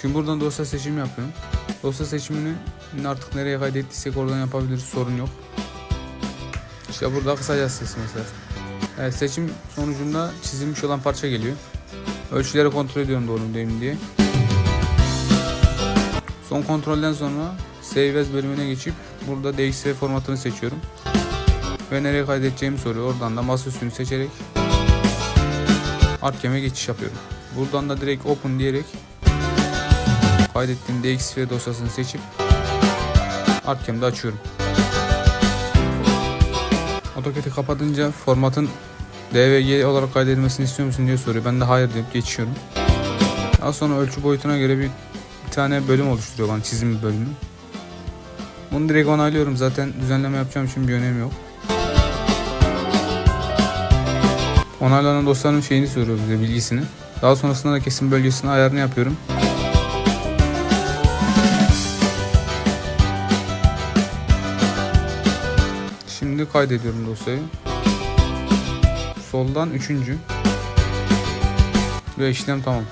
Şimdi buradan dosya seçimi yapıyorum. Dosya seçimini artık nereye kaydettiysek oradan yapabiliriz sorun yok. İşte burada kısaca ses mesela. Evet, seçim sonucunda çizilmiş olan parça geliyor. Ölçüleri kontrol ediyorum doğru mu değil mi diye. Son kontrolden sonra Save As bölümüne geçip burada DXF formatını seçiyorum. Ve nereye kaydedeceğimi soruyor. Oradan da masaüstünü seçerek Artgem'e geçiş yapıyorum. Buradan da direkt Open diyerek kaydettiğim DXF dosyasını seçip Artgem'de açıyorum. AutoCAD'i kapatınca formatın DVG olarak kaydedilmesini istiyor musun diye soruyor. Ben de hayır deyip geçiyorum. Daha sonra ölçü boyutuna göre bir, bir tane bölüm oluşturuyor bana çizim bölümü. Bunu direkt onaylıyorum zaten düzenleme yapacağım için bir önemi yok. Onaylanan dosyanın şeyini soruyor bize bilgisini. Daha sonrasında da kesim bölgesine ayarını yapıyorum. Şimdi kaydediyorum dosyayı. Soldan üçüncü. Ve işlem tamam.